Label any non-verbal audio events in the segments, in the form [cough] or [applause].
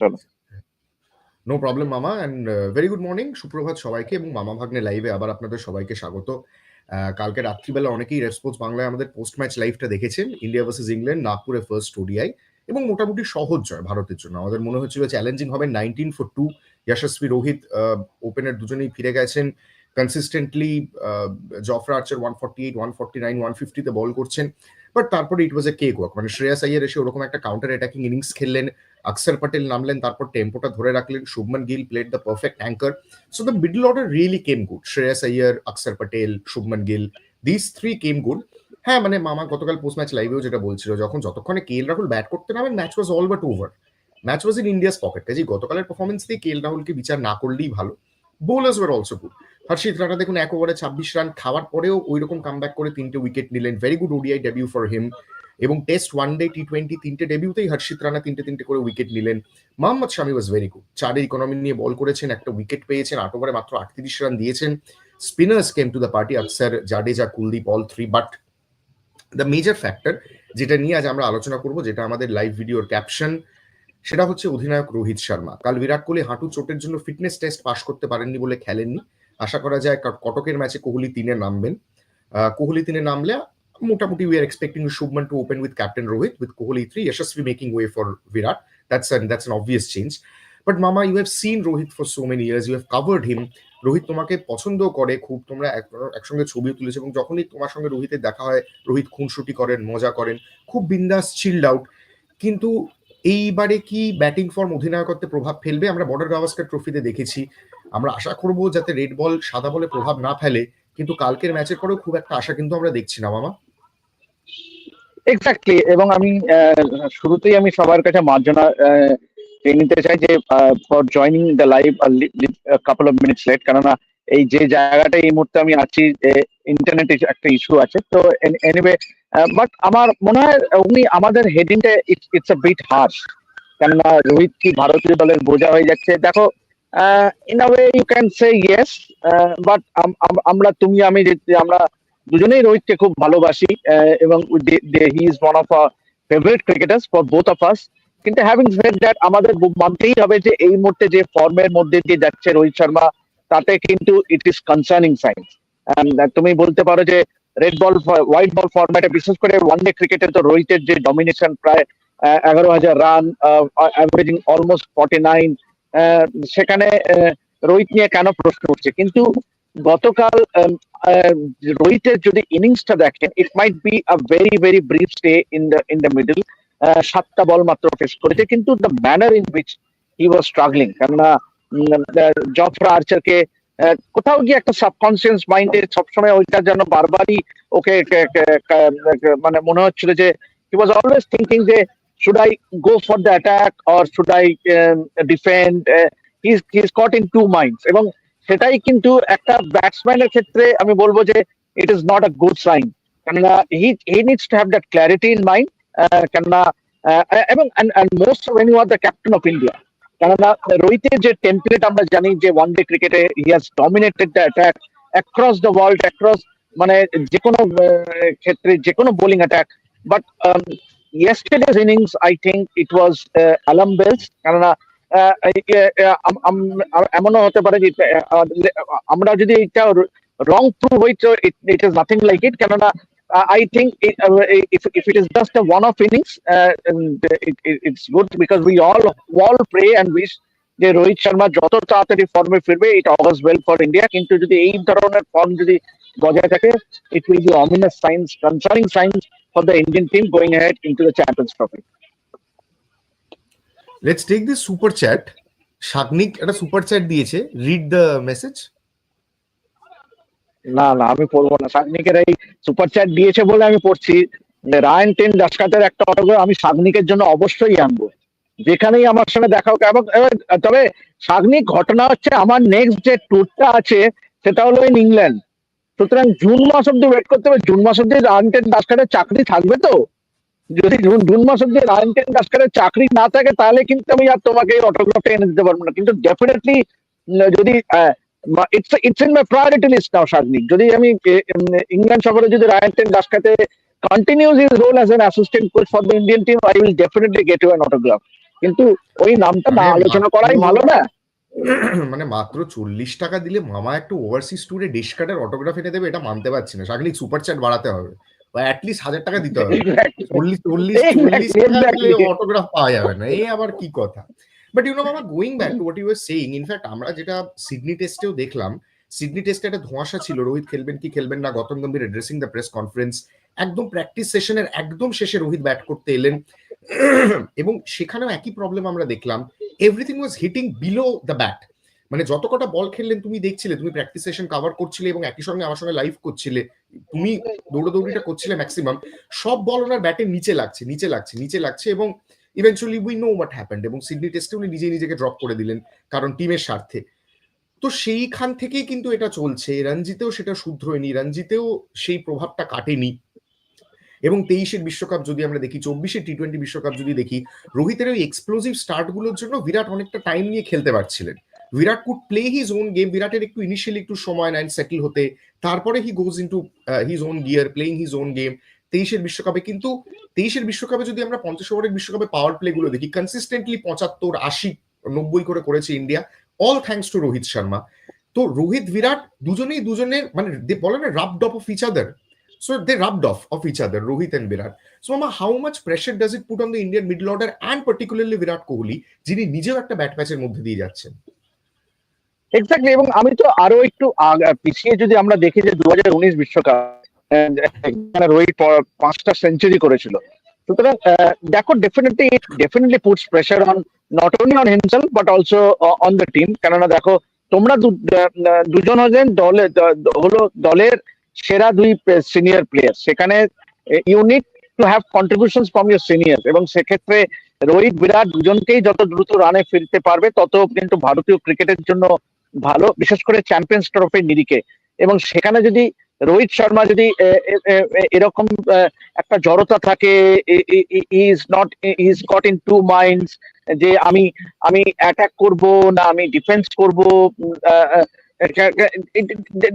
চলো। No problem মামা and very good morning সুপ্রভাত সবাইকে, এবং মামা ভাগ্নে লাইভে আবার আপনাদের সবাইকে স্বাগত। কালকে রাত্রিবেলা অনেকেই রেসপন্স বাংলায় আমাদের পোস্ট ম্যাচ লাইভটা দেখেছেন ইন্ডিয়া ভার্সেস ইংল্যান্ড নাগপুরে ফার্স্ট ওডিআই এবং মোটামুটি সহজ জয় ভারতের জন্য। আমাদের মনে হচ্ছিল চ্যালেঞ্জিং হবে nineteen for two Yashasvi Rohit ওপেনের দুজনেই ফিরে গেছেন consistently Jofra Archer one forty eight one forty nine one ফিফটিতে bowl করছেন বাট তারপরে ইট ওয়াজ এ কেক ওয়াক মানে শ্রেয়াস আইয়ার এসে ওরকম একটা কাউন্টার অ্যাটাকিং ইনিংস খেললেন অক্ষর পটেল নামলেন, তারপর টেম্পোটা ধরে রাখলেন Shubman Gill played the perfect anchor so the middle order really came good Shreyas Iyer Axar Patel Shubman Gill this three came good হ্যাঁ মানে মামা গতকাল পোস্ট ম্যাচ লাইভেও যেটা বলছিল, যখন যতক্ষণে কেএল রাহুল ব্যাট করতে নামেন match was all but over match was in India's pocket কাজে গতকালের পারফরমেন্স দিয়ে কেএল রাহুলকে বিচার না করলেই ভালো। Bowlers were also good Harshit Rana দেখুন, এক ওভারে ছাব্বিশ রান খাওয়ার পরেও ওই রকম কামব্যাক করে তিনটে উইকেট নিলেন। Very good ODI debut for him এবং test one day T twenty তিনটে ডেবিউতেই হর্ষিত রানা তিনটে তিনটে করে উইকেট নিলেন। Mohammed Shami was very good চারে ইকোনমি নিয়ে বল করেছেন, একটা উইকেট পেয়েছেন, আট ওভারে মাত্র আটত্রিশ রান দিয়েছেন। Spinners came to the party Axar Jadeja Kuldeep all three but the major factor যেটা নিয়ে আজ আমরা আলোচনা করব, যেটা আমাদের লাইভ ভিডিওর ক্যাপশন সেটা হচ্ছে অধিনায়ক রোহিত শর্মা। কাল বিরাট কোহলি হাঁটু চোটের জন্য ফিটনেস টেস্ট পাশ করতে পারেননি বলে খেলেননি। আশা করা যায় কটকের ম্যাচে কোহলি তিনে নামবেন। কোহলি তিনে নামলে মোটামুটি we are expecting Shubman to open with captain Rohit with Kohli three Yashasvi making way for Virat that's an that's an obvious change but মামা you have seen Rohit for so many years you have covered him Rohit তোমাকে পছন্দ করে, খুব তোমরা এক- একসঙ্গে ছবিও তুলেছো এবং যখনই তোমার সঙ্গে রোহিতের দেখা হয় রোহিত খুনসুটি করেন, মজা করেন, খুব বিন্দাস চিল্ড আউট কিন্তু এইবারে কি ব্যাটিং ফর্ম অধিনায়কত্বে প্রভাব ফেলবে? আমরা বর্ডার গাভাস্কার ট্রফিতে দেখেছি। আমরা আশা করব যাতে রেড বল সাদা বলে প্রভাব না ফেলে, কিন্তু কালকের ম্যাচের পরেও খুব একটা আশা কিন্তু আমরা দেখছি না, মামা। এক্স্যাক্টলি এবং আমি শুরুতেই আমি সবার কাছে মার্জনা নিতে চাই যে for joining the live couple of minutes late কেননা এই যে জায়গাটা এই মুহূর্তে আমি আছি ইন্টারনেট একটা ইস্যু আছে, তো এনিওয়ে বাট আমার মনে হয়, উনি আমাদের হেডিংটা ইটস আ বিট হার্শ কেননা রোহিত কি ভারতীয় দলের বোঝা হয়ে যাচ্ছে, দেখো in a way you can say yes but আমরা, তুমি, আমি আমরা দুজনেই রোহিতকে খুব ভালোবাসি এবং he is one of a favourite cricketers for both of us কিন্তু হ্যাভিং সেড দ্যাট আমাদের মানতেই হবে যে এই মুহূর্তে যে ফর্মের মধ্যে দিয়ে যাচ্ছে রোহিত শর্মা, তাতে কিন্তু ইট ইজ কনসার্নিং সাইন তুমি বলতে পারো যে রেড বল হোয়াইট বল ফরম্যাটে বিশেষ করে ওয়ানডে ক্রিকেটে তো রোহিতের যে ডমিনেশন প্রায় এগারো হাজার run averaging almost forty nine সেখানে রোহিত নিয়ে কেন প্রশ্ন উঠছে? কিন্তু গতকাল আম, আহ, রোহিতের যদি ইনিংসটা দেখেন it might be a very very brief stay in the in the middle সাতটা বল মাত্র ফেস করেছে কিন্তু the manner in which he was struggling কেননা জফরা আর্চারকে কোথাও গিয়ে একটা সাবকনসিয়াস মাইন্ডে সবসময় ওইটা যেন বারবারই ওকে মানে মনে হচ্ছিল যে হি ওয়াজ অলওয়েজ থিঙ্কিং যে should I go for the attack or should I defend he is caught in two minds এবং সেটাই কিন্তু একটা ব্যাটসম্যানের ক্ষেত্রে আমি বলব যে it is not a good sign কেননা he he needs to have that clarity in mind কেননা এবং most when you are the captain of India কেননা রোহিতের যে টেমপ্লেট আমরা জানি যে ওয়ান ডে ক্রিকেটে he has dominated the attack across the world across মানে যে কোনো ক্ষেত্রে যে কোনো bowling attack but yesterday's innings I think it was alarm bells কেননা আহ, এই, আহ, আম- আম- আম- এমনও হতে পারে যে আহ, আমরা যদি এটা রং প্রুভ হইতো it is nothing like it কেননা I think if if it is just a one off innings it's good because we all all pray and wish যে রোহিত শর্মা যত তাড়াতাড়ি ফর্মে ফিরবে it augurs well for India কিন্তু যদি এই ধরনের ফর্ম যদি বজায় থাকে it will be ominous signs concerning signs for the Indian team going head into the Champions Trophy let's take this super chat Shagnik একটা সুপার চ্যাট দিয়েছে। Read the message না না, আমি পড়ব না। সাগনিকের এই সুপার চ্যাট দিয়েছে বলে আমি পড়ছি। রায়ন টেন ডাসকাতের একটা অটোগ্রাফ আমি সাগনিকের জন্য অবশ্যই আনব। যেখানেই আমার সঙ্গে দেখা হোক, এবং তবে সাগনিক ঘটনা হচ্ছে আমার নেক্সট যে ট্যুরটা আছে, সেটা হলো ইন ইংল্যান্ড সুতরাং জুন মাস অব্দি ওয়েট করতে হবে। জুন মাস অব্দি রায়ন টেন ডাসকাতের চাকরি থাকবে তো? যদি জুন জুন মাস অব্দি রায়ন টেন ডাসকাতের চাকরি না থাকে তাহলে কিন্তু আমি আর তোমাকে এই অটোগ্রাফটা এনে দিতে পারব না। কিন্তু ডেফিনেটলি যদি it's it's in my priority list now Shagnik যদি আমি ইংল্যান্ড সফরে যদি রায়ান টেন ডাসকাতে continues his role as an assistant coach for the Indian team, I will definitely get you an autograph. কিন্তু ওই নামটা না মানে আলোচনা করাই ভালো না। [clears throat] মানে মাত্র চল্লিশ টাকা দিলে মামা একটু ওভারসিজ ট্যুরে ডিশ কার্ডের অটোগ্রাফ এনে দেবে এটা মানতে পারছি না। শাকলিক সুপার চ্যাট বাড়াতে হবে। অ্যাটলিস্ট হাজার টাকা দিতে হবে। চল্লিশ চল্লিশ চল্লিশ টাকা অটোগ্রাফ পাওয়া যাবে না। এই আবার কি কথা? বাট ইউ নো মামা going back to what you are saying in fact আমরা যেটা সিডনি টেস্টেও দেখলাম সিডনি টেস্টে একটা ধোঁয়াশা ছিল রোহিত খেলবেন কি খেলবেন না Gautam Gambhir addressing the press conference একদম প্র্যাকটিস সেশনের একদম শেষে রোহিত ব্যাট করতে এলেন। [clears throat] এবং সেখানেও একই প্রবলেম আমরা দেখলাম everything was hitting below the bat মানে যত কটা বল খেললেন তুমি দেখছিলে তুমি প্র্যাকটিস সেশন কভার করছিলে এবং একই সঙ্গে আমার সঙ্গে লাইভ করছিলে তুমি দৌড়াদৌড়িটা করছিলে ম্যাক্সিমাম সব বল ওনার ব্যাটের নিচে লাগছে নিচে লাগছে নিচে লাগছে এবং eventually we know what happened এবং সিডনি টেস্টে উনি নিজেই নিজেকে ড্রপ করে দিলেন কারণ টিমের স্বার্থে। তো সেইখান থেকেই কিন্তু এটা চলছে রঞ্জিতেও সেটা শুধরোয়নি রঞ্জিতেও সেই প্রভাবটা কাটেনি। এবং তেইশের বিশ্বকাপ যদি আমরা দেখি চব্বিশের টি টোয়েন্টি বিশ্বকাপ যদি দেখি রোহিতের ওই এক্সপ্লোসিভ স্টার্টগুলোর জন্য বিরাট অনেকটা টাইম নিয়ে খেলতে পারছিলেন। Virat could play his own game বিরাটের একটু ইনিশিয়ালি একটু সময় নেন সেটেল হতে। তারপরে he goes into his own gear playing his own game তেইশের বিশ্বকাপে কিন্তু, তেইশের বিশ্বকাপে যদি আমরা পঞ্চাশ ওভারের বিশ্বকাপে পাওয়ার প্লে গুলো দেখি কনসিস্টেন্টলি পঁচাত্তর, আশি, নব্বই করে করেছে India. All thanks to Rohit Sharma তো রোহিত বিরাট দুজনেই দুজনের মানে বলে না rubbed off each other so they rubbed off off other Rohit and Virat so মামা how much pressure does it put on the Indian middle order and particularly Virat Kohli যিনি নিজেও একটা ব্যাট ম্যাচের মধ্যে দিয়ে যাচ্ছেন? এক্স্যাক্টলি এবং আমি তো আরও একটু পিছিয়ে যদি আমরা দেখি যে দু বিশ্বকাপ রোহিত পাঁচটা সেঞ্চুরি করেছিল। সুতরাং দেখো definitely definitely puts pressure on not only on himself but also on the team কেননা দেখো, তোমরা দুজন হলেন দলে হলো দলের সেরা দুই সিনিয়র প্লেয়ার সেখানে unit to have contribution from your senior এবং সেক্ষেত্রে রোহিত, বিরাট দুজনকেই যত দ্রুত রানে ফিরতে পারবে, তত কিন্তু ভারতীয় ক্রিকেটের জন্য ভালো, বিশেষ করে চ্যাম্পিয়ন্স ট্রফির নিরিখে। এবং সেখানে যদি রোহিত শর্মা যদি এরকম একটা জড়তা থাকে is not is got in two minds যে আমি আমি অ্যাটাক করব না আমি ডিফেন্স করব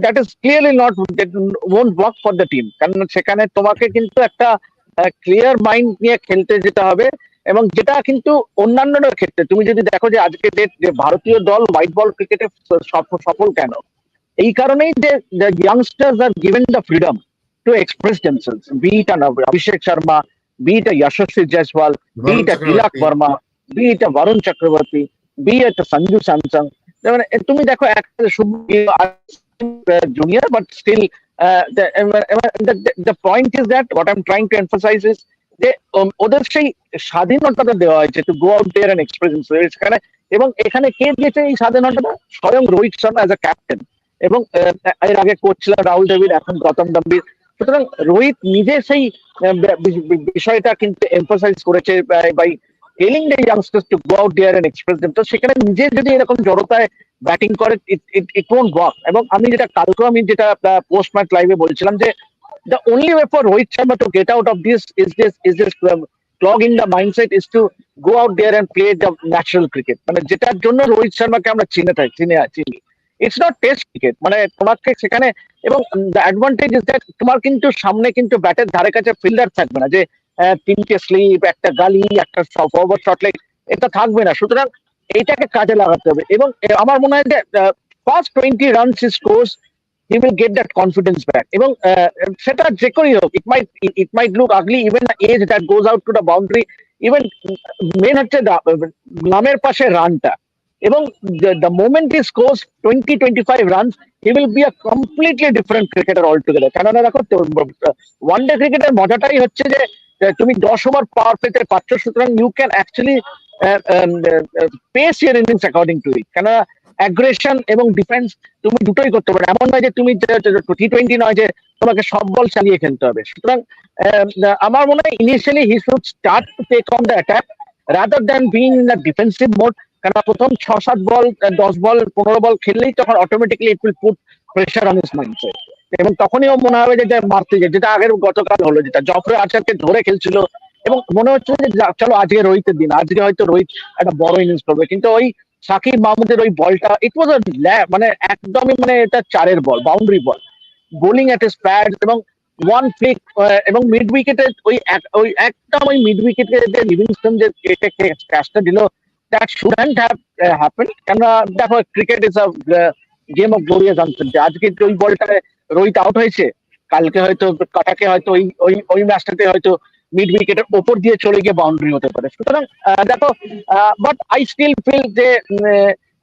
that is clearly not won't work for the team কারণ সেখানে তোমাকে কিন্তু একটা ক্লিয়ার মাইন্ড নিয়ে খেলতে যেতে হবে। এবং যেটা কিন্তু অন্যান্যদের ক্ষেত্রে তুমি যদি দেখো যে আজকে ডেট যে ভারতীয় দল হোয়াইট বল ক্রিকেটে সফল কেন? এই কারণেই যে youngsters are given the freedom to express themselves be it Abhishek Sharma be it Yashasvi Jaiswal be it Tilak. Varma be it Varun Chakravarthy be it Sanju Samson মানে তুমি দেখো একটা junior but still the point is that what I am trying to emphasise is যে ওদের সেই স্বাধীনতাটা দেওয়া হয়েছে to go out there and express এখানে। এবং এখানে কে দিয়েছে এই স্বাধীনতাটা? স্বয়ং Rohit Sharma as a captain এবং এর আগে কোচ ছিলেন রাহুল দ্রাবিড়, এখন গৌতম গম্ভীর। সুতরাং রোহিত নিজে সেই বিষয়টা কিন্তু এমফাসাইজ করেছে by telling the youngsters to go out there and express them তো সেখানে নিজে যদি এরকম জড়তায় ব্যাটিং করে ইট ইট ওয়ার্ক এবং আমি যেটা কালকেও আমি যেটা পোস্ট ম্যাচ লাইভে বলছিলাম যে the only way for Rohit Sharma to get out of this is this is this um, clogging the mindset is to go out there and play the natural cricket. মানে যেটার জন্য রোহিত শর্মাকে আমরা চিনে থাকি চিনে চিনি। ইটস নট টেস্ট ক্রিকেট মানে তোমাকে সেখানে এবং অ্যাডভান্টেজ ইজ দ্যাট তোমার কিন্তু সামনে কিন্তু ব্যাটের ধারে কাছে ফিল্ডার থাকবে না। যে তিনটে স্লিপ একটা গালি একটা ফরওয়ার্ড শট লেগ এটা থাকবে না। সুতরাং এইটাকে কাজে লাগাতে হবে। এবং আমার মনে হয় যে first twenty runs is scores he will get that confidence back. এবং আহ, সেটা যে করেই হোক it might it might look ugly even as that goes out to the boundary even main হচ্ছে the- নামের পাশে রানটা এবং the moment is scores twenty twenty five runs he will be a completely different cricketer all together কেননা দেখো one day ক্রিকেটের মজাটাই হচ্ছে যে আহ, তুমি দশ ওভার পাওয়ার প্লেতে পাচ্ছ সুতরাং you can actually pace your innings according to it কেননা অ্যাগ্রেশন এবং ডিফেন্স তুমি দুটোই করতে পারো। এমন নয় যে তুমি টি টোয়েন্টি নয় যে, তোমাকে সব বল চালিয়ে খেলতে হবে। সুতরাং আমার মনে হয় initially he should start to take on the attack rather than being in the defensive mode কারণ প্রথম ছ সাত বল দশ বল, পনেরো বল খেললেই তখন automatically it will put pressure on his mindset এবং তখনই ও মনে হবে যে মারতে যেটা আগের গতকাল হলো, যেটা জফরে আচারকে ধরে খেলছিল এবং মনে হচ্ছে যে চলো আজকে রোহিতের দিন, আজকে হয়তো রোহিত একটা বড় ইনিংস করবে, কিন্তু ওই সাকিব মাহমুদের ওই বলটা ইট ওয়াজ মানে একদমই মানে এটা চারের ball boundary ball. Bowling at his pad এবং ওয়ান ফ্লিক এবং মিড উইকেটে ওই ওই একটা ওই মিড উইকেটে যে লিভিংস্টন যে ক্যাচটা দিল দ্যাট শুডন্ট হ্যাভ হ্যাপেন কেননা দেখো cricket is a game of glorious uncertainty আজকে ওই বলটা রোহিত আউট হয়েছে, কালকে হয়তো কাটাকে হয়তো ওই ওই ওই ম্যাচটাতে হয়তো মিড উইকেটের ওপর দিয়ে চলে গিয়ে বাউন্ডারি হতে পারে। সুতরাং দেখো বাট আই স্টিল ফিল যে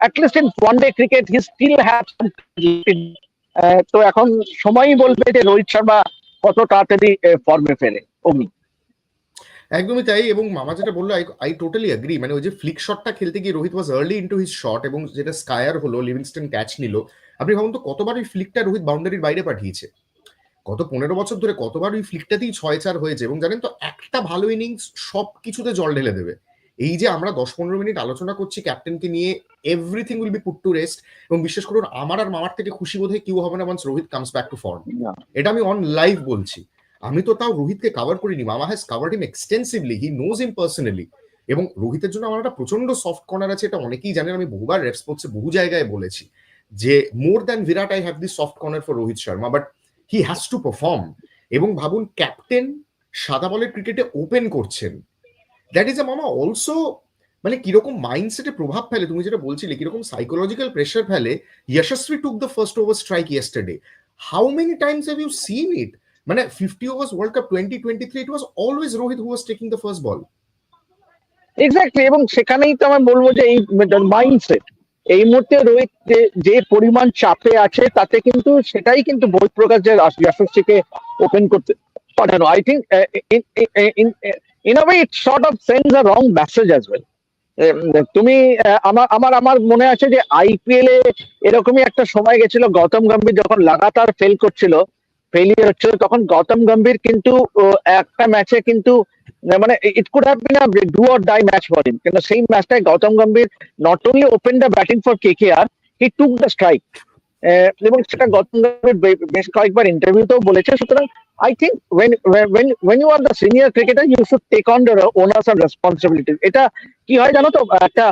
at least in one day cricket he still have তো এখন সময়ই বলবে যে রোহিত শর্মা কত তাড়াতাড়ি ফর্মে ফেলে অমনি। একদমই তাই, এবং মামা যেটা বলল আই টোটালি অ্যাগ্রি মানে ওই যে ফ্লিক শটটা খেলতে গিয়ে Rohit was early into his shot এবং যেটা স্কায়ার হলো লিভিংস্টন ক্যাচ নিল, আপনি ভাবুন তো কতবার ওই ফ্লিকটা রোহিত বাউন্ডারির বাইরে পাঠিয়েছে। গত পনেরো বছর ধরে কতবার ওই ফ্লিকটাতেই ছয় চার হয়েছে এবং জানেন তো একটা ভালো ইনিংস সব কিছুতে জল ঢেলে দেবে। এই যে আমরা দশ পনেরো মিনিট আলোচনা করছি ক্যাপ্টেনকে নিয়ে everything will be put to rest এবং বিশেষ করুন আমার আর মামার থেকে খুশি বোধ হয় কেউ হবে না once Rohit comes back to form এটা আমি অন লাইভ বলছি। আমি তো তাও রোহিতকে কাভার করিনি Mama has covered him extensively he knows him personally এবং রোহিতের জন্য আমার একটা প্রচণ্ড সফট কর্নার আছে এটা অনেকেই জানেন আমি বহুবার রেসপন্সে বহু জায়গায় বলেছি যে more than Virat I have the soft corner for Rohit Sharma but he has to perform এবং ভাবুন ক্যাপ্টেন সাদা বলের ক্রিকেটে ওপেন করছেন। দ্যাট ইজ এ মামা অলসো মানে কীরকম মাইন্ডসেটে প্রভাব ফেলে, তুমি যেটা বলছিলে, কীরকম সাইকোলজিক্যাল প্রেশার ফেলে Yashasvi took the first over strike yesterday how many times have you seen it মানে fifty overs world cup twenty twenty three it was always Rohit who was taking the first ball exactly এবং সেখানেই তো আমি বলব যে এই mindset এই মুহূর্তে রোহিত যে পরিমাণ চাপে আছে তাতে কিন্তু সেটাই কিন্তু বহিঃপ্রকাশ যে যশস্বীকে ওপেন করতে পাঠানো। I think in a it sort of sends a wrong message as well তুমি আহ, আমার আমার আমার মনে আছে যে আইপিএল এ এরকমই একটা সময় গেছিল গৌতম গম্ভীর যখন লাগাতার ফেল করছিল ফেলিয়ার হচ্ছিল তখন গৌতম গম্ভীর কিন্তু একটা ম্যাচে কিন্তু মানে it could have been do or die match for him কিন্তু সেই ম্যাচটায় Gautam Gambhir not only open the batting for K K R he took the strike এবং সেটা গৌতম গম্ভীর বেশ কয়েকবার ইন্টারভিউতেও বলেছে। সুতরাং I think when when when you are the senior cricketer you should take on the honours and responsibility এটা কি হয় জানো তো? একটা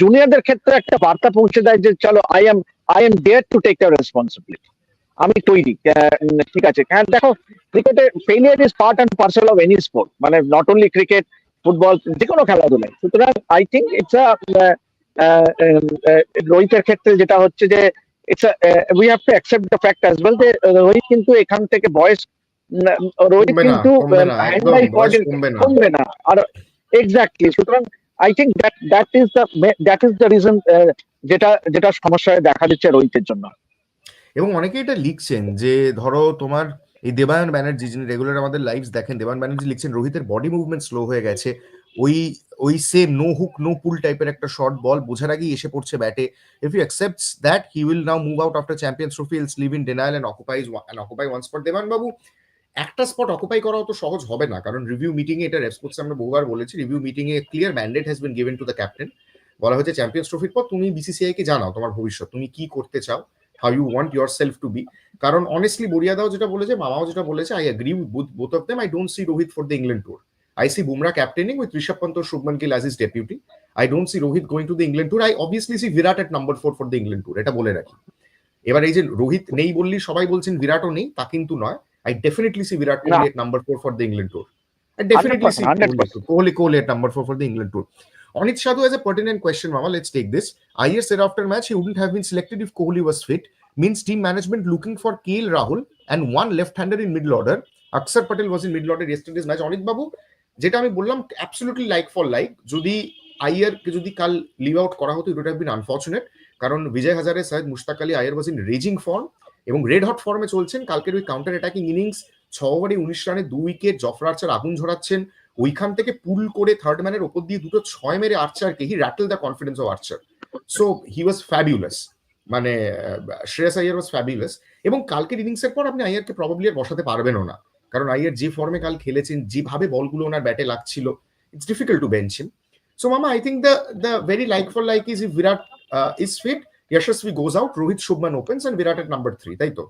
জুনিয়রদের ক্ষেত্রে একটা বার্তা পৌঁছে দেয় যে, চলো I am I am dare to take the responsibility আমি তৈরি। ঠিক আছে। হ্যাঁ দেখো ক্রিকেটে failure is part and parcel of any sport মানে নট অনলি ক্রিকেট ফুটবল যে কোনো খেলাধুলায়। সুতরাং আই থিঙ্ক ইটস রোহিতের ক্ষেত্রে যেটা হচ্ছে যে it's we have to accept the fact as well যে রোহিত কিন্তু এখান থেকে বয়স রোহিত কিন্তু কমবে না আর এক্স্যাক্টলি সুতরাং I think that that is the that is the reason যেটা যেটা সমস্যায় দেখা দিচ্ছে রোহিতের জন্য। এবং অনেকে এটা লিখছেন যে, ধরো তোমার এই দেবায়ন ব্যানার্জি যিনি রেগুলার আমাদের লাইভস দেখেন দেবায়ন ব্যানার্জি লিখছেন, রোহিতের বডি মুভমেন্ট স্লো হয়ে গেছে। ওই ওই সে নো হুক নো পুল টাইপের একটা শর্ট বল বোঝার আগেই এসে পড়ছে ব্যাটে if you accepts that he will now move out after champions trophy else live in denial and occupies and occupy one spot Debayan babu, একটা স্পট অকুপাই করা অত সহজ হবে না, কারণ রিভিউ মিটিং এ, এটা রেসপন্স আমরা বহুবার বলেছি review meeting a clear mandate has been given to the captain বলা হয়েছে চ্যাম্পিয়ন্স ট্রফির পর তুমি বিসিসিআই কে জানাও তোমার ভবিষ্যৎ, তুমি কি করতে চাও? How you want yourself to be কারণ অনেস্টলি বরিয়াদাও যেটা বলেছে মামাও যেটা বলেছে I agree with both of them I don't see Rohit for the England tour I see Bumrah captaining with Rishabh Pant Shubman Gill as his deputy I don't see Rohit going to the England tour I obviously see Virat at number four for the England tour এটা বলে রাখি। এবার এই যে রোহিত নেই বললি সবাই বলছেন বিরাটও নেই তা কিন্তু নয়। I definitely see Virat Kohli at number four for the England tour definitely see Kohli Kohli at number four for the England tour Anit Sadhu has a pertinent question, Mama. Let's take this. Iyer said after match he wouldn't have been selected if Kohli was fit. Means team management looking for KL Rahul and one left-hander in middle order. Akshar Patel was in middle order yesterday's match. Anit Babu, যেটা আমি বললাম absolutely like for like যদি আইয়ারকে যদি কাল leave out করা হতো ইট have been unfortunate কারণ Vijay Hazare Syed Mushtaq Ali Iyer was in raging form এবং রেড হট ফর্মে চলছেন কালকের ওই কাউন্টার অ্যাটাকিং ইনিংস ছ ওভারে উনিশ রানে দু উইকেট জফর আগুন ঝরাচ্ছেন ওইখান থেকে পুল করে থার্ড ম্যানের ওপর দিয়ে দুটো ছয় মেরে আর্চারকে he rattle the confidence of Archer so he was fabulous মানে শ্রেয়াস আইয়ার ওয়াজ ফ্যাবিউলাস এবং কালকের ইনিংসের পর আপনি আইয়ারকে প্রবাবলি আর বসাতে পারবেনও না। কারণ আইয়ার যে ফর্মে কাল খেলেছেন যেভাবে বলগুলো ওনার ব্যাটে লাগছিল it's difficult to bench him so Mama I think the the very like for like is if Virat is fit Yashasvi goes out, Rohit Shubman opens, and Virat at number three. তাই তো?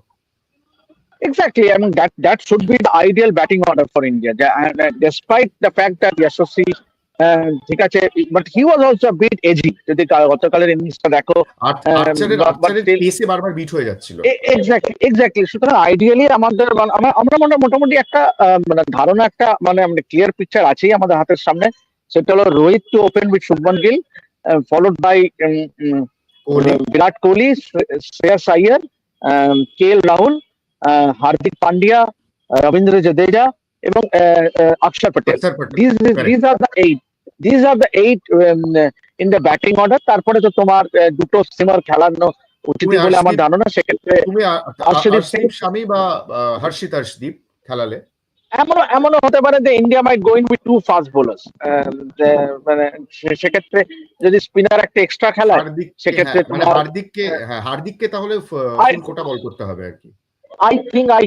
Exactly. I mean, that that should be the ideal batting order for India. And uh, despite the fact that Yashasvi ঠিক আছে but he was also bit edgy যদি গতকালের ইনিংসটা দেখো আর- Um, পেসে বারবার bit হয়ে যাচ্ছিল এক্স্যাক্টলি এক্স্যাক্টলি সুতরাং আইডিয়ালি আমাদের মানে আমরা- মোটা- মোটামুটি একটা মানে ধারণা একটা মানে ক্লিয়ার পিকচার আছেই আমাদের হাতের সামনে সেটা হলো Rohit to open with Shubman Gill followed by Virat Kohli Shreyas Iyer K L Rahul Hardik Pandya Ravindra Jadeja এবং Axar are the eight these are the eight um, in the batting order. তারপরে তো তোমার দুটো সিমার খেলানো উচিত বলে আমার ধারণা সেক্ষেত্রে হর্ষদীপ হর্ষদীপ স্বামী বা হর্ষিত হর্ষদীপ খেলালে? এমনও এমনও হতে পারে যে India might going with two fast bowlers মানে সেক্ষেত্রে যদি স্পিনার একটা এক্সট্রা খেলায় হার্দিক সেক্ষেত্রে হ্যাঁ, মানে হার্দিককে হ্যাঁ হার্দিককে তাহলে কোটা বল করতে হবে আর কি। আই থিঙ্ক আই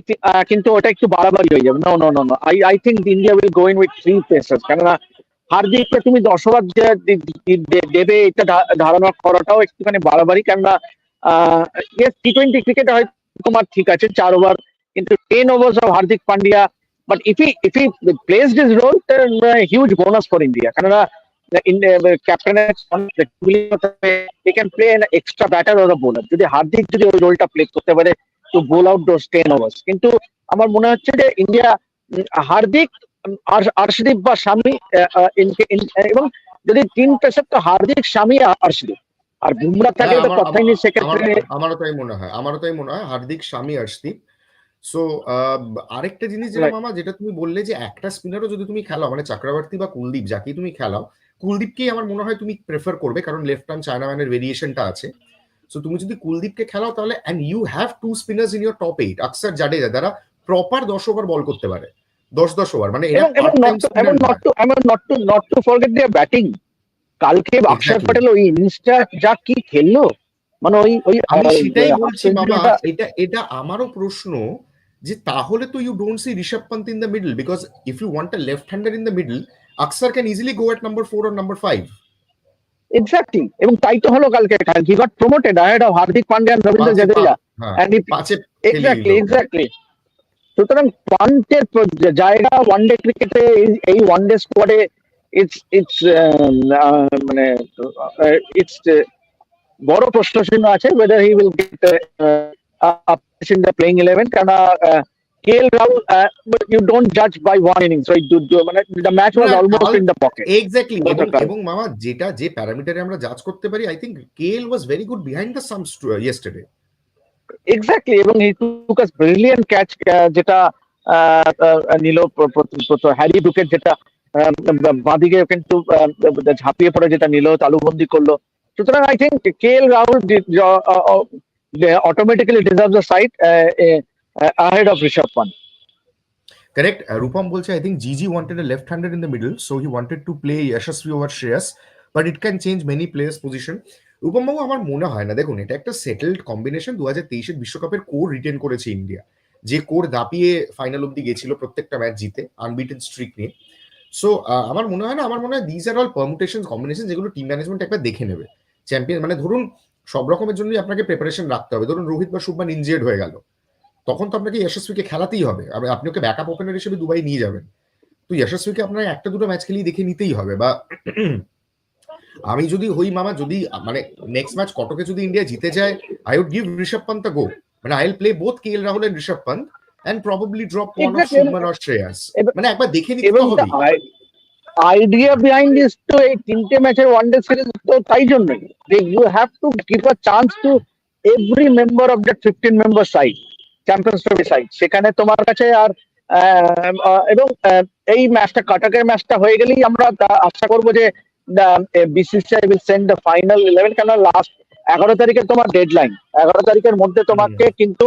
কিন্তু ওটা একটু বাড়াবাড়ি হয়ে যাবে। No no no no I I think India will going with three pacers কেননা হার্দিককে তুমি দশ ওভার দেবে, এটা ধারণা করাটাও একটুখানি বাড়াবাড়ি। কেননা টি টোয়েন্টি ক্রিকেটে হয়তো তোমার ঠিক আছে, চার ওভার কিন্তু ten overs of Hardik Pandya. But if if he plays this role huge bonus for India কেননা captain can play extra batter or bowler যদি হার্দিক যদি ওই রোলটা প্লে করতে পারে to bowl out those ten overs কিন্তু আমার মনে হচ্ছে যে ইন্ডিয়া হার্দিক আর- আর্শদীপ বা স্বামী এবং যদি তিন পেসার তো হার্দিক স্বামী আর আর্শদীপ। আর বুমরা থাকে হ্যাঁ, তো কথাই নেই সেক্ষেত্রে আমারও- তাই মনে হয় আমারও তাই মনে হয় হার্দিক স্বামী হর্ষদীপ সো আরেকটা জিনিস যেটা. মামা যেটা তুমি বললে যে একটা স্পিনারও যদি তুমি খেলাও মানে চক্রবর্তী বা কুলদীপ যাকেই তুমি খেলাও কুলদীপকেই আমার মনে হয় তুমি প্রেফার করবে কারণ লেফট আর্ম চায়না ম্যানের ভেরিয়েশনটা আছে। সো তুমি যদি কুলদীপকে খেলাও তাহলে and you have two spinners in your top eight Axar Jadeja যারা প্রপার দশ ওভার বল করতে পারে। দশ দশ ওভার মানে ব্যাটিং কালকে অক্ষর প্যাটেল ওই ইনিংসটা যা কি খেললো? মানে ওই ওই আমি সেটাই বলছি century-টা এটা এটা আমারও প্রশ্ন যে তাহলে তো you don't see Rishabh Pant in the middle because if you want a left hander in the middle Axar can easily go at number four or number five exactly এবং তাই তো হলো কালকে he got promoted ahead of Hardik Pandya Ravindra Jadeja and exactly exactly সুতরাং পান্টের জায়গা one day ক্রিকেটে এই ওয়ান ডে স্কোয়াডে ইটস ইটস মানে ইটস বড় প্রশ্ন চিহ্ন আছে whether he will get in the playing eleven কারণ K L Rahul you don't জাজ বাই ওয়ান ইনিংস ওই মানে দ্য ম্যাচ ওয়াজ না, অলমোস্ট কাল- ইন দ্য পকেট এক্স্যাক্টলি এবং। এবং মামা যেটা যে প্যারামিটারে আমরা জাজ করতে পারি I think KL was very good behind the stumps yesterday exactly এবং he took us brilliant catch যেটা আহ, আহ, নিল হ্যারি ব্রুকেট যেটা বাঁদিকে কিন্তু আহ, ঝাঁপিয়ে পড়ে যেটা নিল তালুবন্দি করল। সুতরাং I think K L Rahul automatically deserve the side ahead of Rishabh Pant Correct. Uh, Rupam Bolche, I think Gigi wanted a left-hander in the middle, so he wanted to play Yashasvi over Shreyas, but it can change many players' position. Rupam babu আমার মনে হয় না দেখুন এটা একটা settled combination দু হাজার তেইশের বিশ্বকাপের কোর রিটেন করেছে ইন্ডিয়া যে কোর দাপিয়ে ফাইনাল অব্দি গেছিল প্রত্যেকটা ম্যাচ জিতে আনবিটেন স্ট্রিক নিয়ে। সো আমার মনে হয় না আমার মনে হয় these are all permutation combination যেগুলো টিম ম্যানেজমেন্ট একবার দেখে নেবে। চ্যাম্পিয়ন মানে ধরুন সব রকমের জন্যই আপনাকে প্রিপারেশন রাখতে হবে। ধরুন রোহিত বা শুভমান ইনজিয়ার্ড হয়ে গেল। তখন তো আপনাকে যশস্বীকে খেলাতেই হবে। আপনি ওকে ব্যাকআপ ওপেনার হিসেবে দুবাই নিয়ে যাবেন। তো যশস্বীকে আপনার একটা দুটো ম্যাচ খেলিয়ে দেখে নিতেই হবে। বা [clears throat] আমি যদি হই মামা যদি মানে নেক্সট ম্যাচ কটকে যদি ইন্ডিয়া জিতে যায় I would give Rishabh Pant go মানে I will play both K L Rahul and Rishabh Pant and probably drop one of. Shubman or Shreyas মানে একবার দেখে নিতে হবে আইডিয়া বিহাইন্ড দিস তো এই তিনটে ম্যাচের ওয়ান ডে সিরিজ তো তাই জন্য you have to give a chance to every member of that fifteen member side champions trophy side সেখানে তোমার কাছে আর এবং এই ম্যাচটা কাটাকের ম্যাচটা হয়ে গেলেই আমরা আশা করব যে BCCI will send the final eleven কেন লাস্ট এগারো তারিখে তোমার ডেডলাইন এগারো তারিখের মধ্যে তোমাকে কিন্তু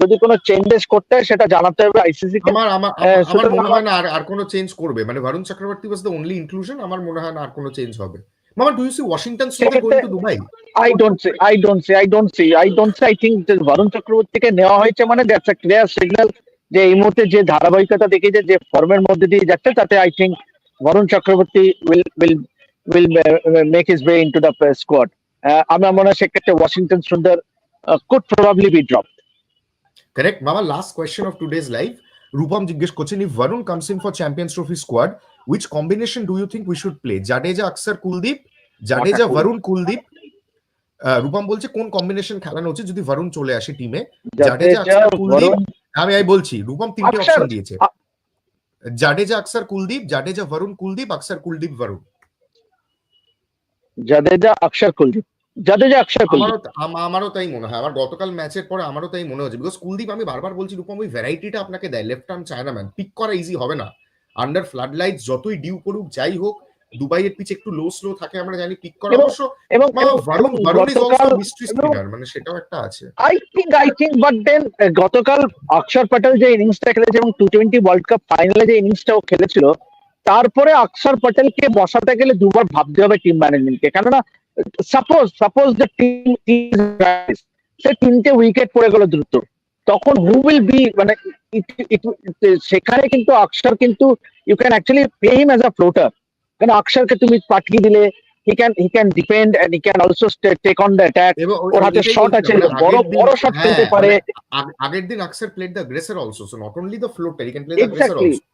যদি কোনো চেঞ্জেস করতে হয় সেটা জানাতে হবে আইসিসি আমার আমার হ্যাঁ, আমার মনে হয় না আর আর কোনো চেঞ্জ করবে। মানে Varun Chakravarthy was the only inclusion আমার মনে হয় না আর কোনো চেঞ্জ হবে। Mama do you see Washington Sundar going to Dubai I don't see. I don't see. I don't see. I don't see. I think যে বরুণ চক্রবর্তীকে নেওয়া হয়েছে মানে দ্যাটস আ ক্লিয়ার সিগন্যাল যে এই মুহূর্তে যে ধারাবাহিকতা দেখিয়েছে যে ফর্মের মধ্যে দিয়ে যাচ্ছে তাতে I think Varun Chakravarthy will will will make his way into the squad আমার মনে হয় সেক্ষেত্রে Washington Sundar could probably be drop Correct. Mama, last question of today's live. Rupam জিজ্ঞেস করছেন if Varun comes in for Champions Trophy squad, which combination do you think we should play Jadeja আকসার কুলদীপ জাডেজা বরুণ কুলদীপ রূপম বলছে কোন combination খেলানো উচিত যদি বরুণ চলে আসে টিমে জাডেজা, জাডেজা আকসার, কুলদীপ, আমি আমি বলছি রূপম তিনটে অপশন দিয়েছে। জাডেজা আকসার কুলদীপ জাডেজা বরুণ কুলদীপ আকসার কুলদীপ বরুণ জাদেজা অক্ষর কুলদীপ জাদেজা অক্ষর কুলদীপ আমারও আমারও তাই মনে হয়। আমার গতকাল ম্যাচের পরে আমারও তাই মনে হচ্ছে। বিকজ কুলদীপ আমি বারবার বলছি রূপম ওই ভ্যারাইটিটা আপনাকে দেয়। Left arm chinaman pick করা ইজি হবে না। আন্ডার ফ্লাড লাইট যতই ডিউ করুক যাই হোক দুবাইয়ের পিচ একটু লো স্লো থাকে আমরা জানি পিক করা অবশ্য এবং Varun Varun is also mystery spinner মানে সেটাও একটা আছে। I think I think but then গতকাল অক্ষর প্যাটেল যে ইনিংসটা খেলেছে এবং টি টোয়েন্টি ওয়ার্ল্ড কাপ ফাইনালে যে ইনিংসটা ও খেলেছিল তারপরে অক্ষর প্যাটেলকে বসাতে গেলে দুবার ভাবতে হবে টিম ম্যানেজমেন্টকে কেননা suppose suppose the team say তিনটে উইকেট পড়ে গেল দ্রুত। তখন হু উইল বি মানে সেখানে কিন্তু অক্ষর কিন্তু you can actually play him as a floater কারণ অক্ষরকে তুমি পাঠিয়ে দিলে? He can he can defend and he can also take on the attack ওর হাতে শট আছে মানে বড় বড় শট হ্যাঁ, খেলতে পারে। আগের দিন Axar played the grafter also so not only the floater he can play the grafter exactly also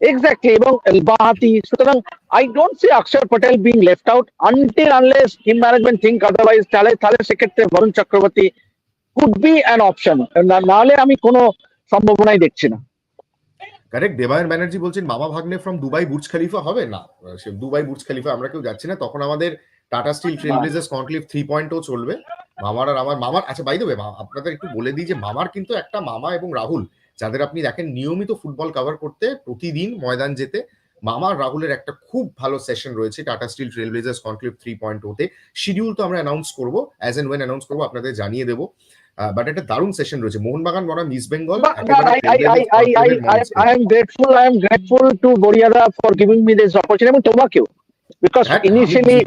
exactly এবং বাহাতি সুতরাং I don't see Axar Patel being left out until unless team management think otherwise তাহলে তাহলে সেক্ষেত্রে Varun Chakravarthy could be an option নাহলে আমি কোনো সম্ভাবনাই দেখছি না। কারেক্ট দেবায়ন ব্যানার্জি বলছেন মামা ভাগ্নে ফ্রম দুবাই বুর্জ খলিফা হবে? না সে দুবাই বুর্জ খলিফা আমরা কেউ যাচ্ছি না। তখন আমাদের টাটা স্টিল ট্রেল না। ব্লেজার্স কনক্লিভ থ্রি পয়েন্টও চলবে। মামার আর আমার মামার আচ্ছা বাই দেবে আপনাদের একটু বলে দিই যে মামার কিন্তু একটা মামা এবং রাহুল যাদের আপনি দেখেন নিয়মিত ফুটবল কভার করতে প্রতিদিন ময়দান যেতে মামা আর রাহুলের একটা খুব ভালো সেশন রয়েছে Tata Steel trail blazers conclave three point ওতে শিডিউল তো আমরা অ্যানাউন্স করব অ্যাজ এন্ড ওয়েন অ্যানাউন্স করব আপনাদের জানিয়ে দেবো। বাট একটা দারুণ সেশন রয়েছে। মোহনবাগান বনাম East Bengal am grateful. I am grateful to Boriada for giving me this opportunity. এবং তোমাকেও because initially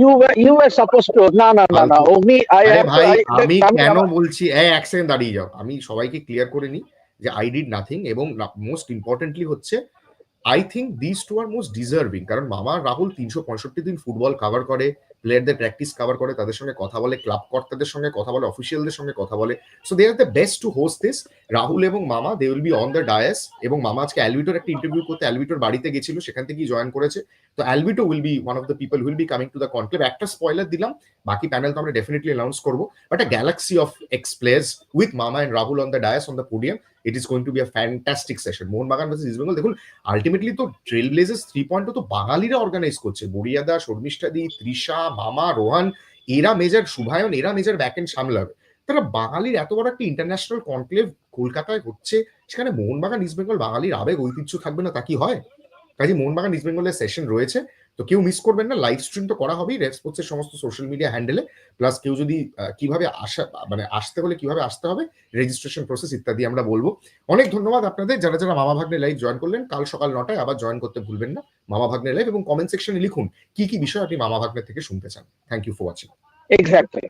you were you were supposed to না না না না অগ্নি I ভাই আমি আমি- কেন বলছি? এই এক সেকেন্ড দাঁড়িয়ে যাও। আমি সবাইকে ক্লিয়ার করে নিই যে আই ডিড নাথিং এবং মোস্ট ইম্পর্টেন্টলি হচ্ছে I think this two are most deserving কারণ মামা রাহুল তিনশো পঁয়ষট্টি দিন ফুটবল কভার করে। প্লেয়ারদের প্র্যাকটিস কভার করে, তাদের সঙ্গে কথা বলে ক্লাব কর্তাদের সঙ্গে কথা বলে অফিসিয়ালদের সঙ্গে কথা বলে। So they are the best to host this Rahul এবং Mama they will be on the dais এবং মামা আজকে অ্যালভিটোর একটা ইন্টারভিউ করতে অ্যালভিটোর বাড়িতে গেছিল, সেখান থেকেই জয়েন করেছে। তো Alvito will be one of the people will be coming to the conclave একটা স্পয়লার দিলাম, বাকি প্যানেল তো আমরা ডেফিনেটলি অ্যানাউন্স করব। But a galaxy of ex players with মামা and Rahul on the dais on the podium it is going to be a fantastic session Mohun Bagan versus East Bengal দেখুন ultimately তো trail ব্লেজেস three পয়েন্টও তো বাঙালিরা অর্গানাইজ করছে। বড়িয়াদা শর্মিষ্ঠা দি তৃষা মামা রোহান এরা মেজর শুভায়ন এরা মেজর ব্যাক এন্ড সামলাবে। তারা বাঙালির এত বড় একটা ইন্টারন্যাশনাল কনক্লেভ কলকাতায় হচ্ছে, সেখানে মোহনবাগান ইস্ট বেঙ্গল বাঙালির আবেগ, ঐতিহ্য থাকবে না, তা কি হয়? কাজে মোহনবাগান ইস্ট বেঙ্গলের সেশন রয়েছে। তো কেউ মিস করবেন না লাইভ স্ট্রিম তো করা হবেই রেড স্পোর্টসের সমস্ত সোশ্যাল মিডিয়া হ্যান্ডেলে প্লাস কেউ যদি কীভাবে আসা মানে আসতে হলে কীভাবে আসতে হবে রেজিস্ট্রেশন প্রসেস ইত্যাদি আমরা বলব। অনেক ধন্যবাদ আপনাদের, যারা যারা মামা ভাগ্নে লাইভ জয়েন করলেন, কাল সকাল নটায় আবার জয়েন করতে ভুলবেন না, মামা ভাগ্নে লাইভ এবং কমেন্ট সেকশনে লিখুন, কি কি বিষয় আপনি মামা ভাগ্নে থেকে শুনতে চান। Thank you for watching exactly.